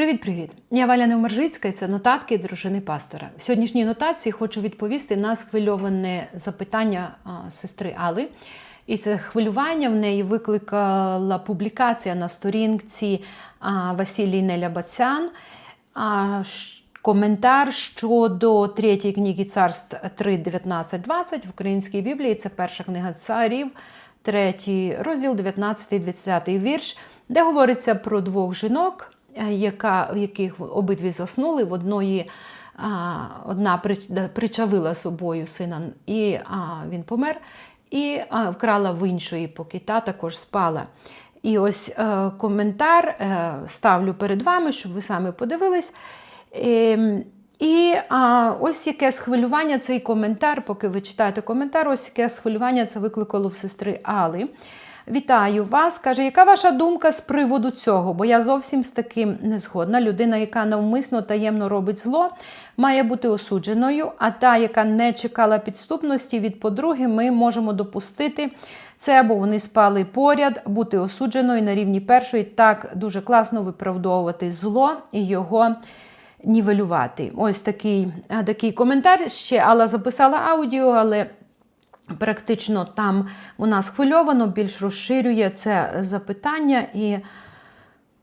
Привіт-привіт! Я Валя Невмержицька і це нотатки дружини пастора. В сьогоднішній нотації хочу відповісти на схвильоване запитання сестри Али. І це хвилювання в неї викликала публікація на сторінці Василій Неля Бацян. Коментар щодо третьої книги Царств 3, 19, 20 в українській Біблії. Це перша книга царів, третій розділ, 19, 20 вірш, де говориться про двох жінок, яка, в яких обидві заснули. В одної а, одна причавила собою сина, і а, він помер, і а, вкрала в іншої, поки та також спала. І ось е, коментар е, ставлю перед вами, щоб ви самі подивились. Ем, і а, ось яке схвилювання цей коментар, поки ви читаєте коментар, ось яке схвилювання це викликало в сестри Али. Вітаю вас. Каже, яка ваша думка з приводу цього? Бо я зовсім з таким не згодна. Людина, яка навмисно таємно робить зло, має бути осудженою, а та, яка не чекала підступності від подруги, ми можемо допустити це, або вони спали поряд, бути осудженою на рівні першої, так дуже класно виправдовувати зло і його нівелювати. Ось такий, такий коментар. Ще Алла записала аудіо, але практично там вона схвильовано, більш розширює це запитання, і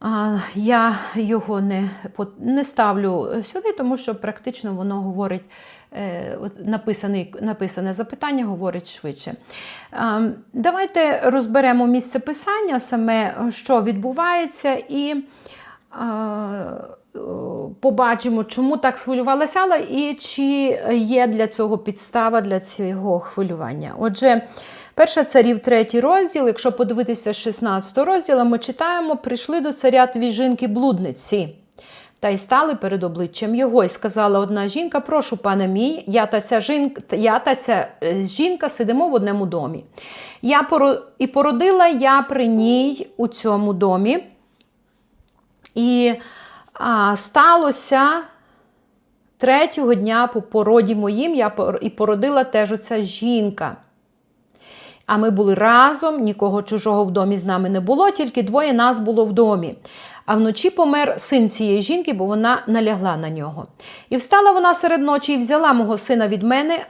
а, я його не, не ставлю сюди, тому що практично воно говорить. е, Написаний, написане запитання говорить швидше. Давайте розберемо місце писання, саме що відбувається, і побачимо, чому так схвилювалася Алла і чи є для цього підстава для цього хвилювання. Отже, перша царів, третій розділ. Якщо подивитися 16 розділу, ми читаємо: прийшли до царя дві жінки-блудниці. Та й стали перед обличчям його, і сказала одна жінка: Прошу, пане мій, я та ця жінка, я та ця е, жінка сидимо в одному домі. Я поро... І породила я при ній у цьому домі. І а, сталося третього дня по породі моїм, я і породила теж оця жінка. А ми були разом, нікого чужого в домі з нами не було, тільки двоє нас було в домі. А вночі помер син цієї жінки, бо вона налягла на нього. І встала вона серед ночі і взяла мого сина від мене,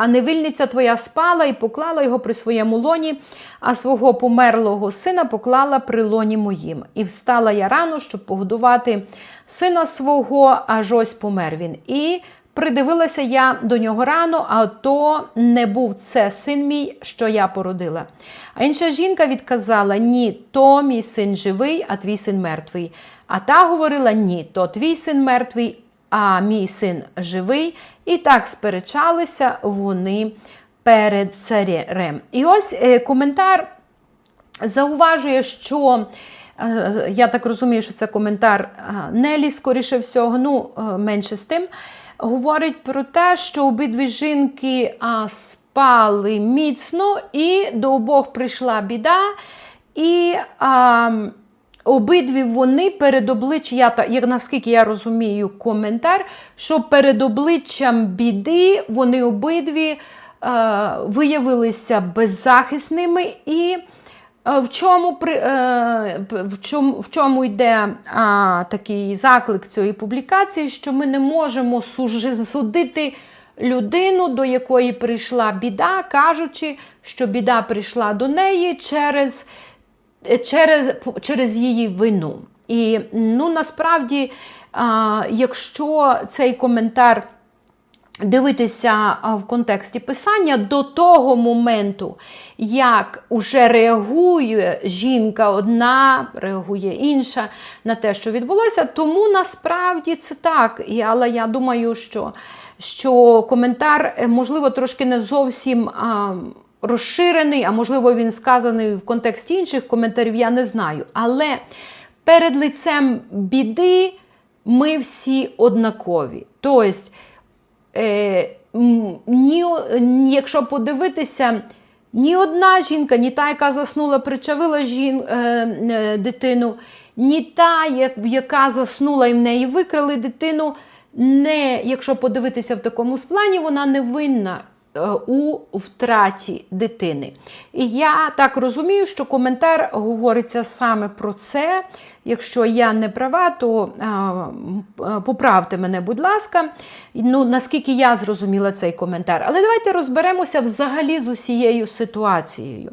а невільниця твоя спала і поклала його при своєму лоні, а свого померлого сина поклала при лоні моїм. І встала я рано, щоб погодувати сина свого, аж ось помер він. І придивилася я до нього рано, а то не був це син мій, що я породила. А інша жінка відказала: Ні, то мій син живий, а твій син мертвий. А та говорила: Ні, то твій син мертвий, а мій син живий. І так сперечалися вони перед царем. І ось е, коментар зауважує, що е, я так розумію, що це коментар е, Нелі, скоріше всього, ну менше з тим, говорить про те, що обидві жінки спали міцно, і до обох прийшла біда. І а, обидві вони перед обличчям, як наскільки я розумію, коментар, що перед обличчям біди вони обидві е, виявилися беззахисними і. Е, В чому, е, в чому, в чому йде а, такий заклик цієї публікації, що ми не можемо судити людину, до якої прийшла біда, кажучи, що біда прийшла до неї через, е, через, через її вину. І ну, насправді, а, якщо цей коментар дивитися в контексті писання до того моменту, як уже реагує жінка одна, реагує інша на те, що відбулося. Тому насправді це так. І, але я думаю, що, що коментар, е, можливо, трошки не зовсім. А, Розширений, а можливо, він сказаний в контексті інших коментарів, я не знаю. Але перед лицем біди ми всі однакові. Тобто, е, ні, якщо подивитися, ні одна жінка, ні та, яка заснула, причавила жін, е, е, дитину, ні та, яка заснула і в неї викрали дитину, не, якщо подивитися в такому плані, вона не винна. Е, у втраті дитини. І я так розумію, що коментар говориться саме про це. Якщо я не права, то а, е, поправте мене, будь ласка. Ну, наскільки я зрозуміла цей коментар. Але давайте розберемося взагалі з усією ситуацією.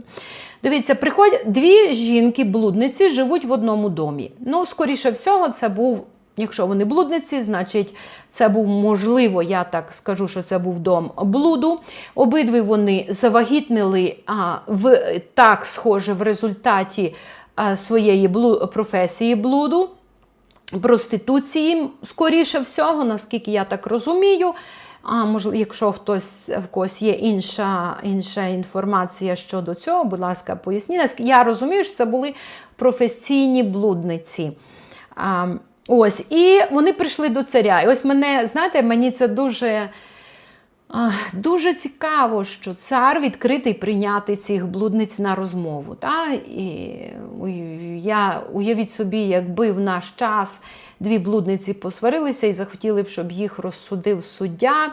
Дивіться, приходять дві жінки-блудниці живуть в одному домі. Ну, скоріше всього, це був. Якщо вони блудниці, значить це був можливо, я так скажу, що це був дом блуду. Обидві вони завагітнили а, в так схоже в результаті а, своєї блу, професії блуду, проституції, скоріше всього, наскільки я так розумію. А можливо, якщо хтось в когось є інша, інша інформація щодо цього, будь ласка, поясніть. Я розумію, що це були професійні блудниці. А, ось, і вони прийшли до царя. І ось мене, знаєте, мені це дуже. Дуже цікаво, що цар відкритий прийняти цих блудниць на розмову. Та? І я уявіть собі, якби в наш час дві блудниці посварилися і захотіли б, щоб їх розсудив суддя.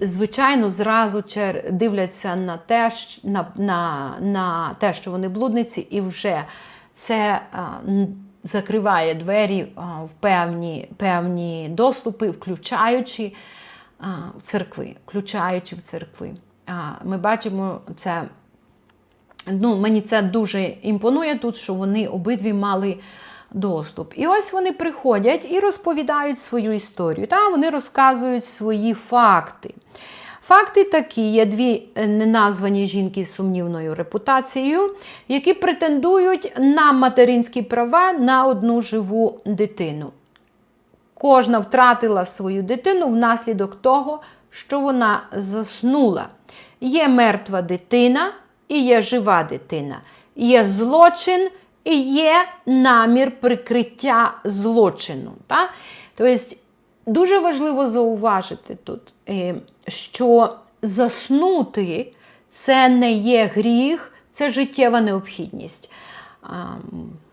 Звичайно, зразу дивляться на те, на, на, на те, що вони блудниці, і вже це закриває двері в певні, певні доступи, включаючи в церкви, включаючи в церкви. Ми бачимо це. Ну, мені це дуже імпонує тут, що вони обидві мали доступ. І ось вони приходять і розповідають свою історію. Та вони розказують свої факти. Факти такі: є дві е, неназвані жінки з сумнівною репутацією, які претендують на материнські права на одну живу дитину. Кожна втратила свою дитину внаслідок того, що вона заснула. Є мертва дитина і є жива дитина. Є злочин і є намір прикриття злочину. Тобто дуже важливо зауважити тут, е, що заснути це не є гріх, це життєва необхідність.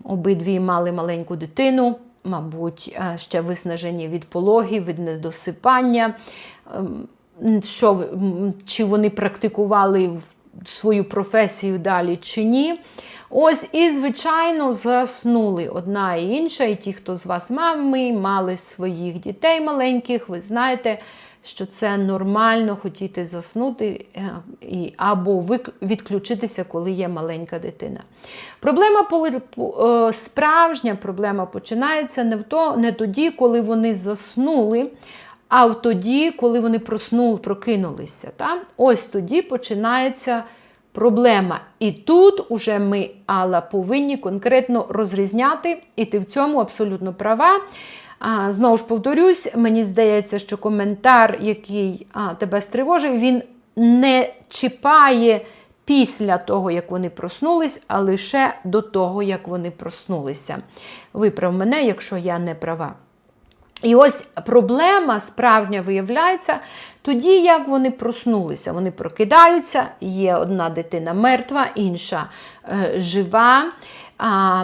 Обидві мали маленьку дитину, мабуть, ще виснажені від пологів, від недосипання. Ем, Що, чи вони практикували свою професію далі чи ні. Ось і, звичайно, заснули одна і інша, і ті, хто з вас мами, мали своїх дітей маленьких, ви знаєте, що це нормально хотіти заснути е, і, або відключитися, коли є маленька дитина. Проблема е, справжня проблема починається не в то, не тоді, коли вони заснули. А в тоді, коли вони проснули, прокинулися. Та? Ось тоді починається проблема. І тут уже ми, Алла, повинні конкретно розрізняти, і ти в цьому абсолютно права. А, знову ж повторюсь, мені здається, що коментар, який а, тебе стривожив, він не чіпає після того, як вони проснулись, а лише до того, як вони проснулися. Виправ мене, якщо я не права. І ось проблема справжня виявляється тоді, як вони проснулися. Вони прокидаються, є одна дитина мертва, інша е, жива. А,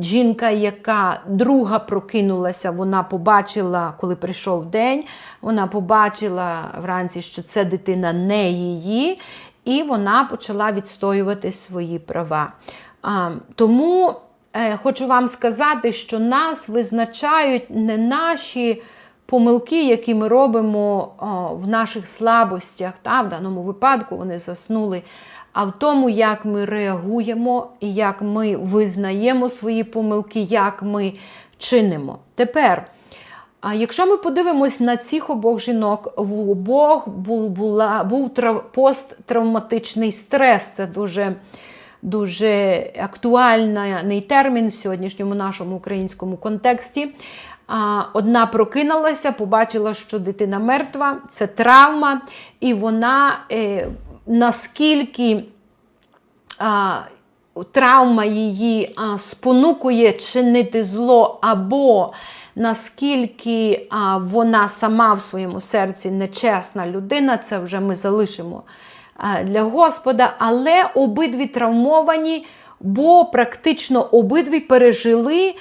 жінка, яка друга прокинулася, вона побачила, коли прийшов день, вона побачила вранці, що це дитина не її, і вона почала відстоювати свої права. А, тому Хочу вам сказати, що нас визначають не наші помилки, які ми робимо в наших слабостях. Та, в даному випадку вони заснули, а в тому, як ми реагуємо і як ми визнаємо свої помилки, як ми чинимо. Тепер. Якщо ми подивимось на цих обох жінок, в обох був, була, був трав, посттравматичний стрес. Це дуже дуже актуальний термін в сьогоднішньому нашому українському контексті. Одна прокинулася, побачила, що дитина мертва, це травма, і вона е, наскільки травма її спонукує чинити зло, або наскільки вона сама в своєму серці нечесна людина, це вже ми залишимо для Господа, але обидві травмовані, бо практично обидві пережили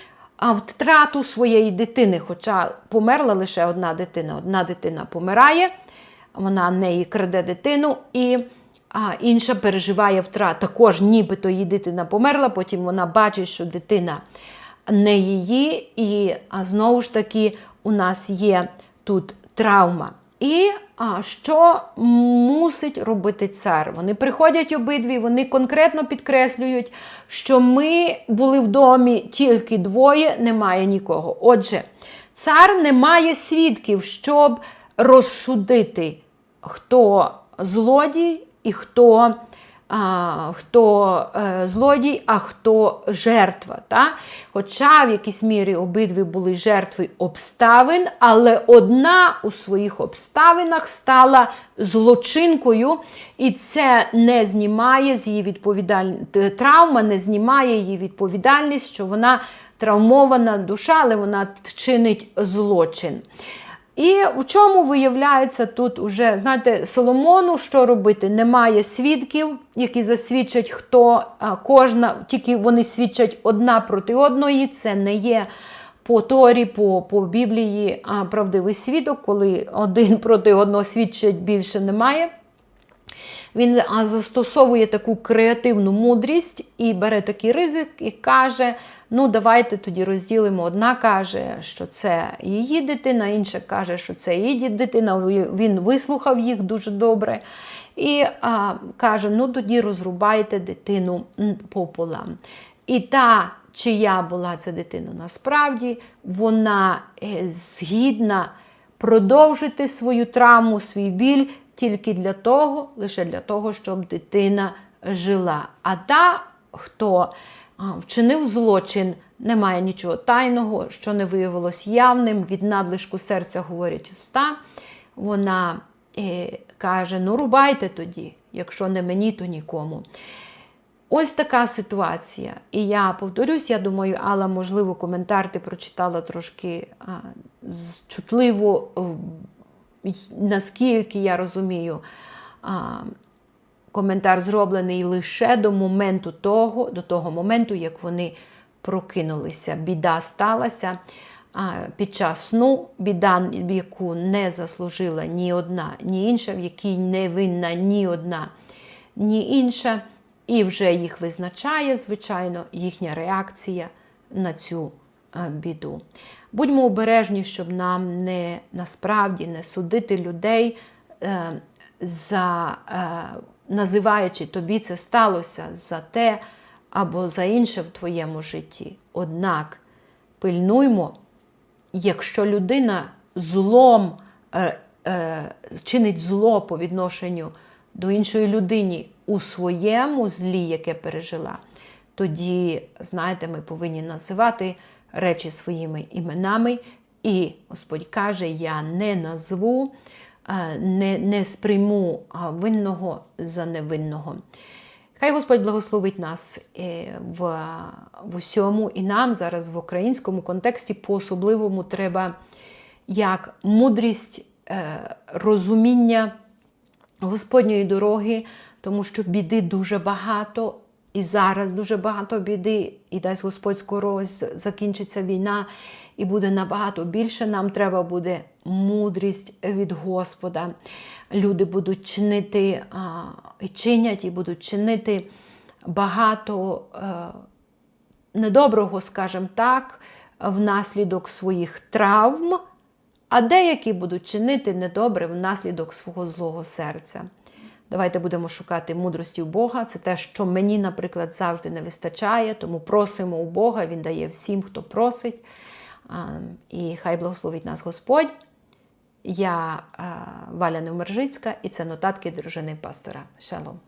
втрату своєї дитини. Хоча померла лише одна дитина. Одна дитина помирає, вона неї краде дитину, і а, інша переживає втрату. Також нібито її дитина померла, потім вона бачить, що дитина не її, і а, знову ж таки у нас є тут травма. І а, що мусить робити цар? Вони приходять обидві, вони конкретно підкреслюють, що ми були в домі тільки двоє, немає нікого. Отже, цар не має свідків, щоб розсудити, хто злодій і хто. Хто е, злодій, а хто жертва. Та? Хоча в якійсь мірі обидві були жертви обставин, але одна у своїх обставинах стала злочинкою, і це не знімає з її відповідальності. Травма не знімає її відповідальність, що вона травмована душа, але вона чинить злочин. І в чому виявляється тут уже, знаєте, Соломону, що робити? Немає свідків, які засвідчать, хто кожна, тільки вони свідчать одна проти одної. Це не є по Торі, по, по Біблії а, правдивий свідок, коли один проти одного свідчать більше немає. Він застосовує таку креативну мудрість і бере такий ризик і каже: ну, давайте тоді розділимо. Одна каже, що це її дитина, інша каже, що це її дитина. Він вислухав їх дуже добре. І а, каже: ну тоді розрубайте дитину пополам. І та, чия була ця дитина насправді, вона е, згідна продовжити свою травму, свій біль тільки для того, лише для того, щоб дитина жила. А та, хто вчинив злочин, немає нічого тайного, що не виявилось явним, від надлишку серця говорять уста. Вона е, каже: ну, рубайте тоді, якщо не мені, то нікому. Ось така ситуація. І я повторюсь, я думаю, Алла, можливо, коментар ти прочитала трошки а, чутливо, наскільки я розумію, коментар зроблений лише до моменту того, до того моменту, як вони прокинулися. Біда сталася під час сну, біда, яку не заслужила ні одна, ні інша, в якій не винна ні одна, ні інша. І вже їх визначає, звичайно, їхня реакція на цю біду. Будьмо обережні, щоб нам не насправді не судити людей, е, за, е, називаючи тобі це сталося за те або за інше в твоєму житті. Однак пильнуймо, якщо людина злом е, чинить зло по відношенню до іншої людини у своєму злі, яке пережила, тоді, знаєте, ми повинні називати речі своїми іменами. І Господь каже: Я не назву, не не сприйму винного за невинного. Хай Господь благословить нас е, в, в усьому, і нам зараз в українському контексті по-особливому треба як мудрість, е, розуміння Господньої дороги, тому що біди дуже багато, і зараз дуже багато біди, і дасть Господь скоро закінчиться війна, і буде набагато більше. Нам треба буде мудрість від Господа. Люди будуть чинити і чинять, і будуть чинити багато е, недоброго, скажімо так, внаслідок своїх травм, а деякі будуть чинити недобре внаслідок свого злого серця. Давайте будемо шукати мудрості у Бога. Це те, що мені, наприклад, завжди не вистачає, тому просимо у Бога, Він дає всім, хто просить. І хай благословить нас Господь. Я Валя Невмержицька, і це нотатки дружини пастора. Шалом.